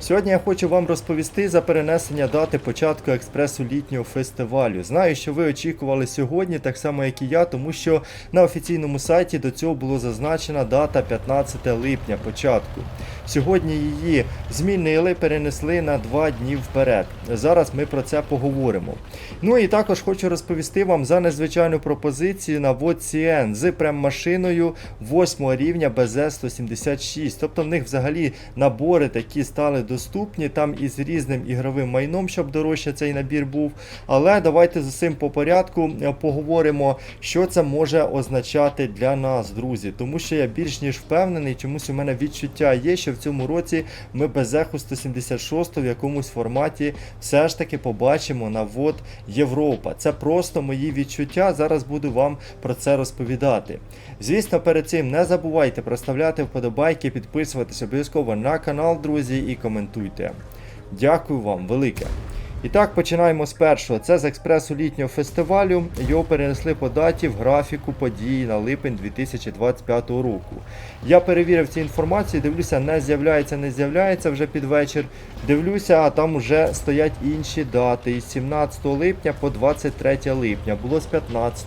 Сьогодні я хочу вам розповісти за перенесення дати початку експресу літнього фестивалю. Знаю, що ви очікували сьогодні, так само як і я, тому що на офіційному сайті до цього було зазначена дата 15 липня початку. Сьогодні її змінили, перенесли на два дні вперед. Зараз ми про це поговоримо. Ну і також хочу розповісти вам за незвичайну пропозицію на WOTCN з прем-машиною 8 рівня BZ176. Тобто в них взагалі набори такі стали доступні, там із різним ігровим майном, щоб дорожче цей набір був. Але давайте з цим по порядку е, поговоримо, що це може означати для нас, друзі. Тому що я більш ніж впевнений, чомусь у мене відчуття є, що в цьому році ми без еху 176 в якомусь форматі все ж таки побачимо на ВОД Європа. Це просто мої відчуття. Зараз буду вам про це розповідати. Звісно, перед цим не забувайте проставляти вподобайки, підписуватись обов'язково на канал, друзі, і коментуйте. Дякую вам велике. І так, починаємо з першого. Це з експресу літнього фестивалю. Його перенесли по даті в графіку події на липень 2025 року. Я перевірив цю інформацію, дивлюся, не з'являється, не з'являється вже під вечір. Дивлюся, а там вже стоять інші дати. Із 17 липня по 23 липня. Було з 15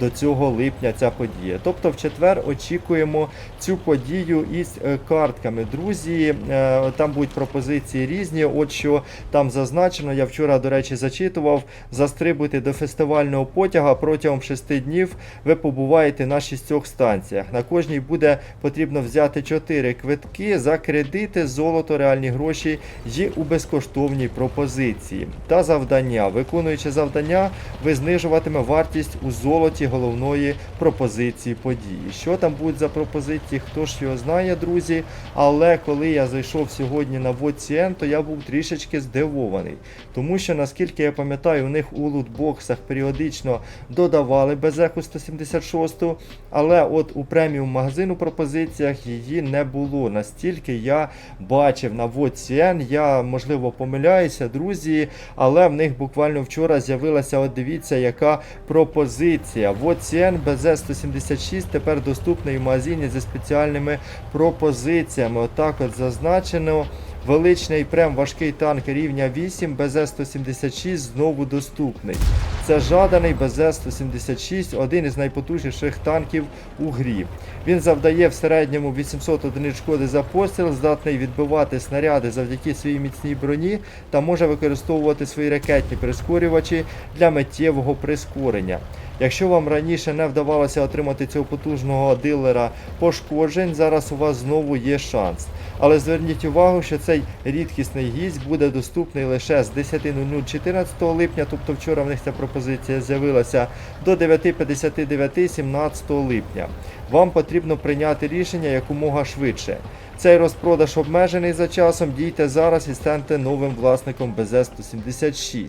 до цього липня ця подія. Тобто в четвер очікуємо цю подію із е, картками. Друзі, е, там будуть пропозиції різні. От що там зазначено. Я вчора, до речі, зачитував. Застрибуйте до фестивального потяга протягом 6 днів. Ви побуваєте на шістьох станціях. На кожній буде потрібно взяти 4 квитки за кредити, золото, реальні гроші і у безкоштовній пропозиції. Та завдання. Виконуючи завдання, ви знижуватиме вартість у золоті головної пропозиції події. Що там будуть за пропозиції, хто ж його знає, друзі. Але коли я зайшов сьогодні на WotCN, то я був трішечки здивований. Тому що, наскільки я пам'ятаю, у них у лутбоксах періодично додавали безеху 176, але от у преміум магазину пропозиціях її не було. Настільки я бачив на WotCN, я можливо помиляюся, друзі, але в них буквально вчора з'явилася, от дивіться, яка пропозиція. WotCN BZ176 тепер доступний в магазині зі спеціальними пропозиціями. Отак от зазначено. Величний прем важкий танк рівня 8 БЗ-176 знову доступний. Це жаданий БЗ-176, один із найпотужніших танків у грі. Він завдає в середньому 800 одиниць шкоди за постріл, здатний відбивати снаряди завдяки своїй міцній броні та може використовувати свої ракетні прискорювачі для миттєвого прискорення. Якщо вам раніше не вдавалося отримати цього потужного дилера пошкоджень, зараз у вас знову є шанс. Але зверніть увагу, що цей рідкісний гість буде доступний лише з 10.00 14 липня, тобто вчора в них ця пропозиція з'явилася, до 9.59 17 липня. Вам потрібно прийняти рішення якомога швидше. Цей розпродаж обмежений за часом. Дійте зараз і станьте новим власником БЗ-176.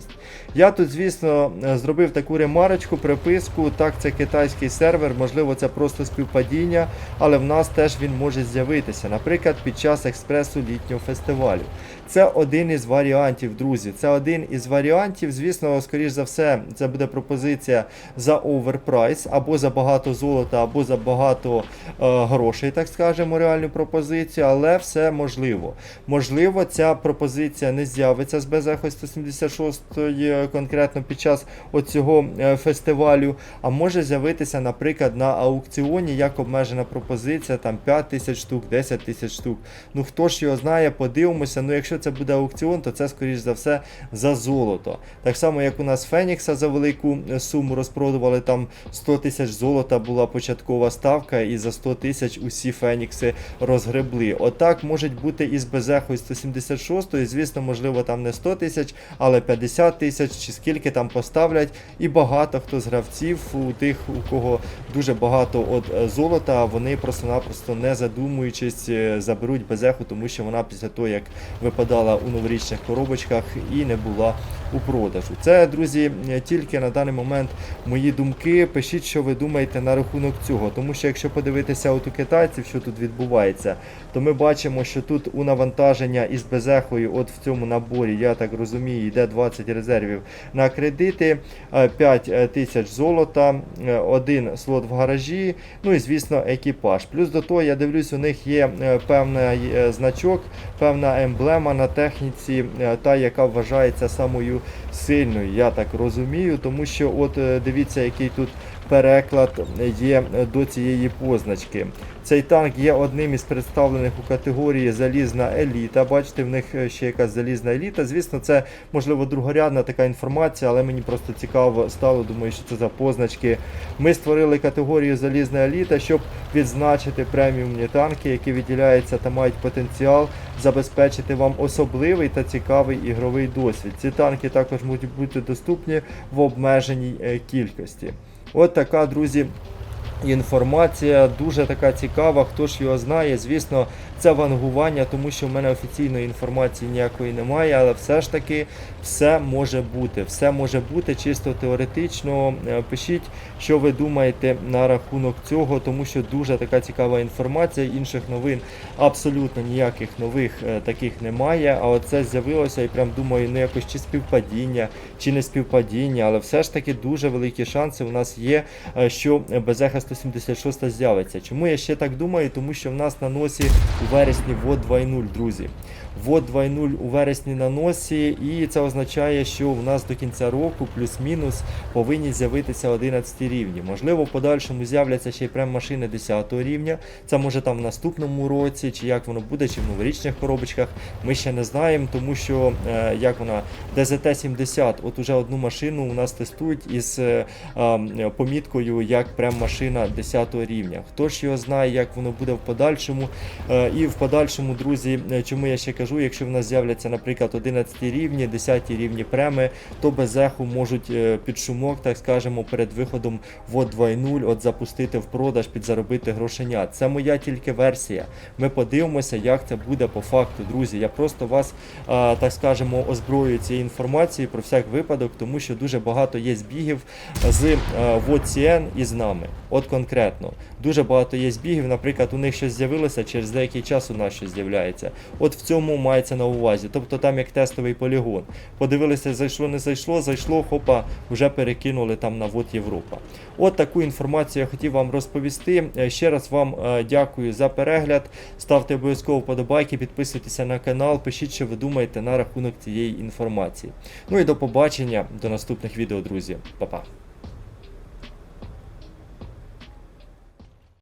Я тут, звісно, е, зробив таку ремарочку, приписку. Так, це китайський сервер, можливо, це просто співпадіння, але в нас теж він може з'явитися, наприклад, під час експресу літнього фестивалю. Це один із варіантів, друзі. Це один із варіантів. Звісно, скоріш за все, це буде пропозиція за оверпрайс, або за багато золота, або за багато е, грошей, так скажемо, реальну пропозицію, але все можливо. Можливо, ця пропозиція не з'явиться з БЗ 176 е, конкретно під час оцього е, фестивалю, а може з'явитися, наприклад, на аукціоні як обмежена пропозиція, там 5 тисяч штук, 10 тисяч штук. Ну хто ж його знає, подивимося. Ну, якщо це буде аукціон, то це, скоріш за все, за золото. Так само, як у нас Фенікса за велику е, суму розпродували, там 100 тисяч золота була початкова ставка, і за 100 тисяч усі Фенікси розгребли. Отак можуть бути і з Безехою 176, і, звісно, можливо, там не 100 тисяч, але 50 тисяч, чи скільки там поставлять. І багато хто з гравців, у тих, у кого дуже багато от е, золота, вони просто-напросто не задумуючись, е, заберуть Безеху, тому що вона після того, як випадала у новорічних коробочках і не була у продажу. Це, друзі, тільки на даний момент мої думки. Пишіть, що ви думаєте на рахунок цього. Тому що якщо подивитися от у китайців, що тут відбувається, то ми бачимо, що тут у навантаження із безехою, от в цьому наборі, я так розумію, йде 20 резервів на кредити, 5 тисяч золота, е, один слот в гаражі, ну і звісно екіпаж. Плюс до того, я дивлюсь, у них є е, певний е, значок, певна емблема на техніці, е, та яка вважається самою сильною, я так розумію, тому що от е, дивіться, який тут переклад є до цієї позначки. Цей танк є одним із представлених у категорії залізна еліта. Бачите, в них ще якась залізна еліта. Звісно, це можливо другорядна така інформація, але мені просто цікаво стало. Думаю, що це за позначки. Ми створили категорію залізна еліта, щоб відзначити преміумні танки, які виділяються та мають потенціал забезпечити вам особливий та цікавий ігровий досвід. Ці танки також можуть бути доступні в обмеженій е, кількості. От така, друзі, інформація дуже така цікава. Хто ж його знає? Звісно, це вангування, тому що в мене офіційної інформації ніякої немає, але все ж таки все може бути. Все може бути чисто теоретично. Е, Пишіть, що ви думаєте на рахунок цього, тому що дуже така цікава інформація. Інших новин абсолютно ніяких нових е, таких немає. А оце з'явилося і прям думаю, ну якось чи співпадіння, чи не співпадіння, але все ж таки дуже великі шанси у нас є, е, що Безеха 176 з'явиться. Чому я ще так думаю? Тому що в нас на носі у вересні ВОД 2.0, друзі. ВОД 2.0 у вересні на носі, і це означає, що в нас до кінця року плюс-мінус повинні з'явитися 11 рівні. Можливо, в подальшому з'являться ще й прем машини 10 рівня. Це може там в наступному році, чи як воно буде, чи в новорічних коробочках. Ми ще не знаємо, тому що е, як вона ДЗТ-70, от уже одну машину у нас тестують із е, е, поміткою як прем машина 10 рівня. Хто ж його знає, як воно буде в подальшому. Е, і в подальшому, друзі, е, чому я ще кажу, якщо в нас з'являться, наприклад, 11 рівні, 10 рівні преми, то без еху можуть е, під шумок, так скажемо, перед виходом ВОД 2.0 от запустити в продаж, підзаробити грошенят. Це моя тільки версія. Ми подивимося, як це буде по факту, друзі. Я просто вас, так скажемо, озброюю цією інформацією про всяк випадок, тому що дуже багато є збігів з е, і з нами. От конкретно. Дуже багато є збігів, наприклад, у них щось з'явилося, через деякий час у нас щось з'являється. От в цьому мається на увазі. Тобто там як тестовий полігон. Подивилися, зайшло, не зайшло, зайшло, хопа, вже перекинули там на ВОД Європа. От таку інформацію я хотів вам розповісти. Е, Ще раз вам е, дякую за перегляд. Ставте обов'язково вподобайки, підписуйтеся на канал, пишіть, що ви думаєте на рахунок цієї інформації. Ну і до побачення, до наступних відео, друзі. Па-па.